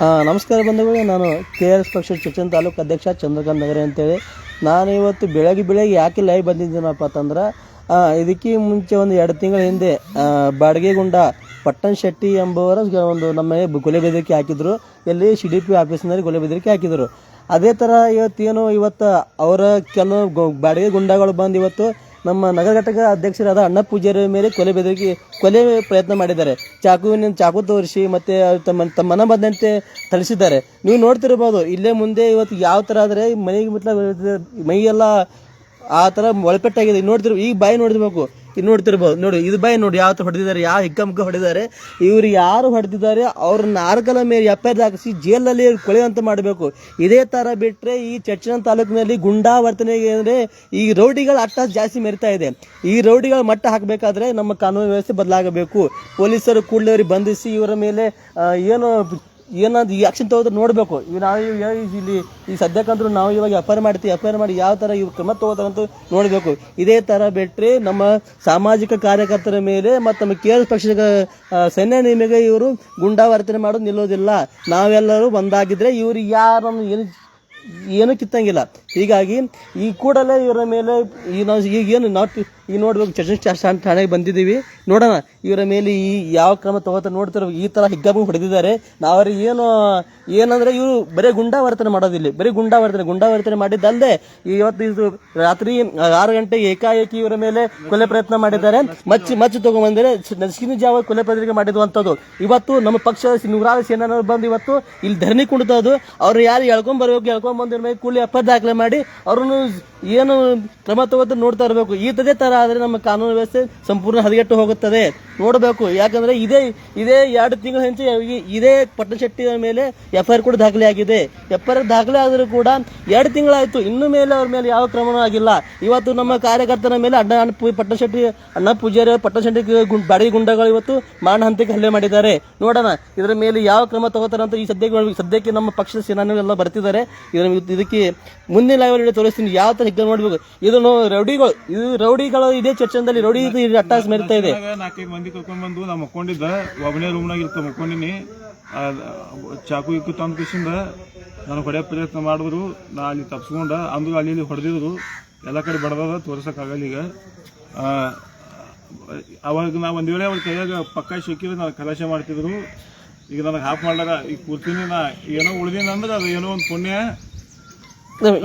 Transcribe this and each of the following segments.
ನಮಸ್ಕಾರ ಬಂಧುಗಳು, ನಾನು ಕೆ ಆರ್ ಎಸ್ ಪಕ್ಷ ಚಚ್ಚನ್ ತಾಲೂಕು ಅಧ್ಯಕ್ಷ ಚಂದ್ರಕಾಂತ್ ನಗರಿ ಅಂತೇಳಿ. ನಾನು ಇವತ್ತು ಬೆಳಗ್ಗೆ ಬೆಳಗ್ಗೆ ಯಾಕೆ ಲೈವ್ ಬಂದಿದ್ದೀನಪ್ಪ ಅಂತಂದ್ರೆ ಇದಕ್ಕೆ ಮುಂಚೆ ಒಂದು ಎರಡು ತಿಂಗಳ ಹಿಂದೆ ಬಾಡಿಗೆಗುಂಡ ಪಟ್ಟಣ್ ಶೆಟ್ಟಿ ಎಂಬುವರ ಒಂದು ನಮ್ಮ ಗೊಲೆ ಬೆದರಿಕೆ ಹಾಕಿದ್ರು. ಎಲ್ಲಿ ಸಿ ಡಿ ಪಿ ಆಫೀಸ್ನಲ್ಲಿ ಕೊಲೆ ಬೆದರಿಕೆ ಹಾಕಿದ್ರು. ಅದೇ ಥರ ಇವತ್ತೇನು ಇವತ್ತು ಅವರ ಕೆಲವು ಬಾಡಿಗೆ ಗುಂಡಗಳು ಬಂದು ಇವತ್ತು ನಮ್ಮ ನಗರ ಘಟಕ ಅಧ್ಯಕ್ಷರಾದ ಅಣ್ಣ ಪೂಜಾರಿ ಮೇಲೆ ಕೊಲೆ ಬೆದರಿಕೆ, ಕೊಲೆ ಪ್ರಯತ್ನ ಮಾಡಿದ್ದಾರೆ. ಚಾಕುವಿನ ಚಾಕು ತೋರಿಸಿ ಮತ್ತೆ ತಮ್ಮ ತಮ್ಮ ಮನ ಬಂದಂತೆ ಥಳಿಸಿದ್ದಾರೆ. ನೀವು ನೋಡ್ತಿರ್ಬೋದು, ಇಲ್ಲೇ ಮುಂದೆ ಇವತ್ತು ಯಾವ ಥರ ಆದರೆ ಮನೆಗೆ ಮೈಯೆಲ್ಲ ಆ ಥರ ಒಳಪೆಟ್ಟಾಗಿದೆ. ನೋಡ್ತಿರ್ಬೋದು ನೋಡ್ತಿರ್ ಈಗ ಬಾಯಿ ನೋಡಿರ್ಬೇಕು ಇದು ನೋಡ್ತಿರ್ಬೋದು. ನೋಡಿ, ಇದು ಬಾಯಿ ನೋಡಿ, ಯಾವತ್ತು ಹೊಡೆದಿದ್ದಾರೆ, ಯಾವ ಹಿಕ್ಕಮುಕ್ಕ ಹೊಡೆದಿದ್ದಾರೆ. ಇವರು ಯಾರು ಹೊಡೆದಿದ್ದಾರೆ, ಅವ್ರನ್ನ ನಾರ್ಕಲ ಮೇಲೆ ಎಫ್ ಐ ಆರ್ ಹಾಕಿಸಿ ಜೈಲಲ್ಲಿ ಕೊಳೆಯುವಂತೆ ಮಾಡಬೇಕು. ಇದೇ ಥರ ಬಿಟ್ಟರೆ ಈ ಚರ್ಚನ ತಾಲೂಕಿನಲ್ಲಿ ಗುಂಡಾ ವರ್ತನೆಗೆ ಅಂದರೆ ಈ ರೌಡಿಗಳ ಅಟ್ಟ ಜಾಸ್ತಿ ಮೆರಿತಾ ಇದೆ. ಈ ರೌಡಿಗಳ ಮಟ್ಟ ಹಾಕಬೇಕಾದ್ರೆ ನಮ್ಮ ಕಾನೂನು ವ್ಯವಸ್ಥೆ ಬದಲಾಗಬೇಕು. ಪೊಲೀಸರು ಕೂಡಲೇ ಬಂಧಿಸಿ ಇವರ ಮೇಲೆ ಏನು ಏನಾದ್ರು ಈ ಆಕ್ಷನ್ ತಗೋದ್ರೆ ನೋಡಬೇಕು. ಇವ್ ನಾವು ಇಲ್ಲಿ ಈ ಸದ್ಯಕ್ಕಂದ್ರೂ ನಾವು ಇವಾಗ ಆರ್ ಮಾಡ್ತೀವಿ ಆರ್ ಮಾಡಿ ಯಾವ ಥರ ಇವ್ರು ಕ್ರಮ ತಗೋತಾರಂತ ನೋಡಬೇಕು. ಇದೇ ಥರ ಬಿಟ್ಟರೆ ನಮ್ಮ ಸಾಮಾಜಿಕ ಕಾರ್ಯಕರ್ತರ ಮೇಲೆ ಮತ್ತು ನಮ್ಮ ಕೆ ಪಕ್ಷದ ಸೈನ್ಯ ನಿಮಗೆ ಇವರು ಗುಂಡಾವರ್ತನೆ ಮಾಡೋದು ನಿಲ್ಲೋದಿಲ್ಲ. ನಾವೆಲ್ಲರೂ ಒಂದಾಗಿದ್ರೆ ಇವರು ಯಾರನ್ನು ಏನು, ಏನೂ ಕಿತ್ತಂಗಿಲ್ಲ. ಹೀಗಾಗಿ ಈ ಕೂಡಲೇ ಇವರ ಮೇಲೆ ಈ ನಾವು ಈಗೇನು ನಾವು ಈಗ ನೋಡ್ಬೇಕು ಚರ್ಚನ್ ಠಾಣೆಗೆ ಬಂದಿದ್ದೀವಿ. ನೋಡೋಣ, ಇವರ ಮೇಲೆ ಈ ಯಾವ ಕ್ರಮ ತಗೋತಾರೆ ನೋಡ್ತಿರೋ ಈ ಥರ ಹಿಗ್ಗಾಬು ಹೊಡೆದಿದ್ದಾರೆ. ನಾವು ಏನು, ಏನಂದ್ರೆ ಇವರು ಬರೀ ಗುಂಡಾವರ್ತನೆ ಮಾಡೋದಿಲ್ಲ. ಬರೀ ಗುಂಡಾವರ್ತನೆ ಗುಂಡಾವರ್ತನೆ ಮಾಡಿದ್ದಲ್ಲದೆ ಇವತ್ತು ಇದು ರಾತ್ರಿ ಆರು ಗಂಟೆಗೆ ಏಕಾಏಕಿ ಇವರ ಮೇಲೆ ಕೊಲೆ ಪ್ರಯತ್ನ ಮಾಡಿದ್ದಾರೆ. ಮಚ್ಚಿ ಮಚ್ಚಿ ತಗೊಂಡ್ಬಂದರೆ ನಸಿಕಿನ ಜಾವ ಕೊಲೆ ಪ್ರತಿಗೆ ಮಾಡಿರುವಂಥದ್ದು ಇವತ್ತು ನಮ್ಮ ಪಕ್ಷದ ನೂರಾರು ಸೇನಾನವರು ಬಂದು ಇವತ್ತು ಇಲ್ಲಿ ಧರಣಿ ಕುಣಿತದ್ದು ಅವ್ರು ಯಾರು ಎಳ್ಕೊಂಡ್ ಬರ್ಬೇಕು ಬಂದಿರ ಮೇಲೆ ಕೂಲಿ ಅಪ್ಪ ದಾಖಲೆ ಮಾಡಿ ಅವ್ರನ್ನು ಏನು ಕ್ರಮ ತಗೋತ ನೋಡ್ತಾ ಇರಬೇಕು. ಈತದೇ ತರ ಆದ್ರೆ ನಮ್ಮ ಕಾನೂನು ವ್ಯವಸ್ಥೆ ಸಂಪೂರ್ಣ ಹದಗೆಟ್ಟು ಹೋಗುತ್ತದೆ. ನೋಡಬೇಕು. ಯಾಕಂದ್ರೆ ಇದೇ ಇದೇ ಎರಡು ತಿಂಗಳ ಹೆಂಚು ಇದೇ ಪಟ್ಟಣಶೆಟ್ಟಿ ಮೇಲೆ ಎಫ್ ಐ ಕೂಡ ದಾಖಲೆ ಆಗಿದೆ. ಎಫ್ ಐ ದಾಖಲೆ ಆದರೂ ಕೂಡ ಎರಡು ತಿಂಗಳಾಯ್ತು. ಇನ್ನು ಮೇಲೆ ಅವ್ರ ಮೇಲೆ ಯಾವ ಕ್ರಮವೂ ಆಗಿಲ್ಲ. ಇವತ್ತು ನಮ್ಮ ಕಾರ್ಯಕರ್ತರ ಮೇಲೆ ಅಣ್ಣ ಅಣ್ಣ ಪಟ್ಟಣಶೆಟ್ಟಿ ಅಣ್ಣ ಪೂಜಾರಿ ಪಟ್ಟಣಶೆಟ್ಟಿ ಗು ಬಾಡಿಗೆ ಗುಂಡಗಳು ಇವತ್ತು ಮಾನ ಹಂತಕ್ಕೆ ಹಲ್ಲೆ ಮಾಡಿದ್ದಾರೆ. ನೋಡೋಣ. ಇದರ ಮೇಲೆ ಯಾವ ಕ್ರಮ ತಗೋತಾರೆ ಅಂತ ಈ ಸದ್ಯಕ್ಕೆ ಸದ್ಯಕ್ಕೆ ನಮ್ಮ ಪಕ್ಷದ ಸೇನಾನಿಗಳೆಲ್ಲ ಬರ್ತಿದ್ದಾರೆ. ಇದರ ಇದಕ್ಕೆ ಮುಂದಿನ ಲೆವೆಲ್ ತೋರಿಸ್ತೀನಿ. ಯಾವ ತರ ಹೆಗ್ಗ ನೋಡ್ಬೇಕು. ಇದನ್ನು ರೌಡಿಗಳು, ಇದು ರೌಡಿಗಳು ಇದೇ ಚರ್ಚನದಲ್ಲಿ ನೋಡಿ ಇದು ಅಟ್ಟಾಸ್ ಮೆರಿತಾ ಇದೆ. ನಾಲ್ಕೈದು ಮಂದಿ ಕರ್ಕೊಂಡ್ ಬಂದು ನಾ ಮಕ್ಕೊಂಡಿದ್ದ. ಒಬ್ಬನೇ ರೂಮ್ನಾಗ ಇರ್ತ ಮಕ್ಕೊಂಡಿನಿ. ಚಾಕು ಇಕ್ಕು ತಂದು ಕಿಸಿಂದ ನಾನು ಹೊಡೆಯೋ ಪ್ರಯತ್ನ ಮಾಡಿದ್ರು. ನಾ ಅಲ್ಲಿ ತಪ್ಸ್ಕೊಂಡ. ಅಂದ್ರು ಅಲ್ಲಿ ಇಲ್ಲಿ ಹೊಡೆದಿದ್ರು. ಎಲ್ಲ ಕಡೆ ಬಡದದ ತೋರ್ಸಕ್ಕಾಗಲ್ಲ ಈಗ. ಆ, ಅವಾಗ ನಾ ಒಂದು ವೇಳೆ ಅವ್ರ ಕೈಯಾಗ ಪಕ್ಕ ಸಿಕ್ಕಿದ್ರೆ ನಾನು ಕಲಾಶ ಮಾಡ್ತಿದ್ರು. ಈಗ ನನಗೆ ಹಾಫ್ ಮಾಡ್ಲಾರ ಈಗ ಕೂರ್ತೀನಿ ನಾ. ಏನೋ ಉಳ್ದೀನಿ ಅಂದ್ರೆ ಅದು ಏನೋ ಒಂದು ಪುಣ್ಯ.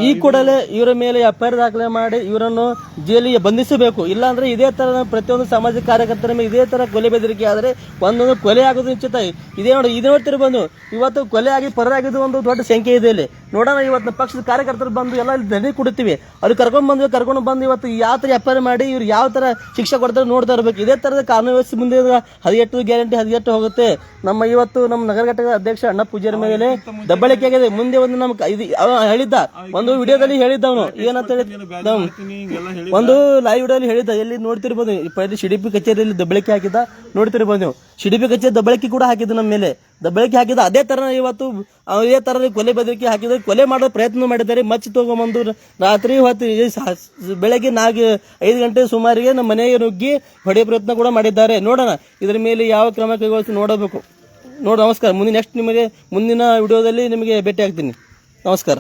ಈ ಕೂಡಲೇ ಇವರ ಮೇಲೆ ಎಫ್ಐಆರ್ ದಾಖಲೆ ಮಾಡಿ ಇವರನ್ನು ಜೈಲಿಗೆ ಬಂಧಿಸಬೇಕು. ಇಲ್ಲಾಂದ್ರೆ ಇದೇ ತರ ಪ್ರತಿಯೊಂದು ಸಾಮಾಜಿಕ ಕಾರ್ಯಕರ್ತರ ಮೇಲೆ ಇದೇ ತರ ಕೊಲೆ ಬೆದರಿಕೆ ಆದರೆ ಒಂದೊಂದು ಕೊಲೆ ಆಗೋದು ನಿಶ್ಚಿತ. ಇದೇ ನೋಡಿ ಇದು ನೋಡ್ತಿರ್ಬೋದು ಇವತ್ತು ಕೊಲೆ ಆಗಿ ಪರರಾಗಿದ್ದು ಒಂದು ದೊಡ್ಡ ಸಂಖ್ಯೆ ಇದೆ ಇಲ್ಲಿ. ನೋಡೋಣ ಇವತ್ತು ಪಕ್ಷದ ಕಾರ್ಯಕರ್ತರು ಬಂದು ಎಲ್ಲ ಇಲ್ಲಿ ಧರಣಿ ಕೊಡುತ್ತೀವಿ. ಅವ್ರು ಕರ್ಕೊಂಡು ಬಂದು ಕರ್ಕೊಂಡು ಬಂದು ಇವತ್ತು ಯಾವ ತರ ಎಫ್ ಮಾಡಿ ಇವ್ರು ಯಾವ ತರ ಶಿಕ್ಷೆ ಕೊಡ್ತಾರೆ ನೋಡ್ತಾ ಇರಬೇಕು. ಇದೇ ತರದ ಕಾನೂನು ವ್ಯವಸ್ಥೆ ಮುಂದೆ ಹದಿನೆಟ್ಟು ಗ್ಯಾರಂಟಿ ಹದಿನೆಟ್ಟು ಹೋಗುತ್ತೆ. ನಮ್ಮ ಇವತ್ತು ನಮ್ಮ ನಗರ ಘಟಕ ಅಧ್ಯಕ್ಷ ಅಣ್ಣ ಪೂಜಾರಿ ಮೇಲೆ ದಬ್ಬಳಿಕೆ ಆಗಿದೆ. ಮುಂದೆ ಒಂದು ನಮ್ಮ ಕ- ಇದು ಹೇಳಿದ್ದ. ಒಂದು ವಿಡಿಯೋದಲ್ಲಿ ಹೇಳಿದ್ದ ಅವನು ಏನಂತ ಹೇಳಿದ ಒಂದು ಲೈವ್ ವಿಡಿಯೋದಲ್ಲಿ ಹೇಳಿದ್ದ ಎಲ್ಲಿ ನೋಡ್ತಿರ್ಬೋದು ಪೈಲಿ ಸಿಡಿಪಿ ಕಚೇರಿಯಲ್ಲಿ ದಬ್ಬಳಿಕೆ ಹಾಕಿದ್ದ ನೋಡ್ತಿರ್ಬೋದು ನೀವು. ಸಿಡಿಪಿ ಕಚೇರಿ ದಬ್ಬಳಿಕೆ ಕೂಡ ಹಾಕಿದ್ದು ನಮ್ಮ ಮೇಲೆ. ದಬ್ಬಳಿಕೆ ಹಾಕಿದ ಅದೇ ತರ ಇವತ್ತು ಅದೇ ಥರ ತರ ಕೊಲೆ ಬೆದರಿಕೆ ಹಾಕಿದ್ರೆ. ಕೊಲೆ ಮಾಡೋ ಪ್ರಯತ್ನ ಮಾಡಿದ್ದಾರೆ. ಮಚ್ಚಿ ತಗೊಂಬಂದು ರಾತ್ರಿ ಹೊತ್ತು ಬೆಳಗ್ಗೆ ನಾಲ್ಕು ಐದು ಗಂಟೆ ಸುಮಾರಿಗೆ ನಮ್ಮ ಮನೆಗೆ ನುಗ್ಗಿ ಹೊಡೆಯ ಪ್ರಯತ್ನ ಕೂಡ ಮಾಡಿದ್ದಾರೆ. ನೋಡೋಣ ಇದರ ಮೇಲೆ ಯಾವ ಕ್ರಮ ಕೈಗೊಳಿಸಿ ನೋಡಬೇಕು. ನೋಡಿ ನಮಸ್ಕಾರ. ಮುಂದಿನ ನೆಕ್ಸ್ಟ್ ನಿಮಗೆ ಮುಂದಿನ ವಿಡಿಯೋದಲ್ಲಿ ನಿಮಗೆ ಭೇಟಿ ಆಗ್ತೀನಿ. ನಮಸ್ಕಾರ.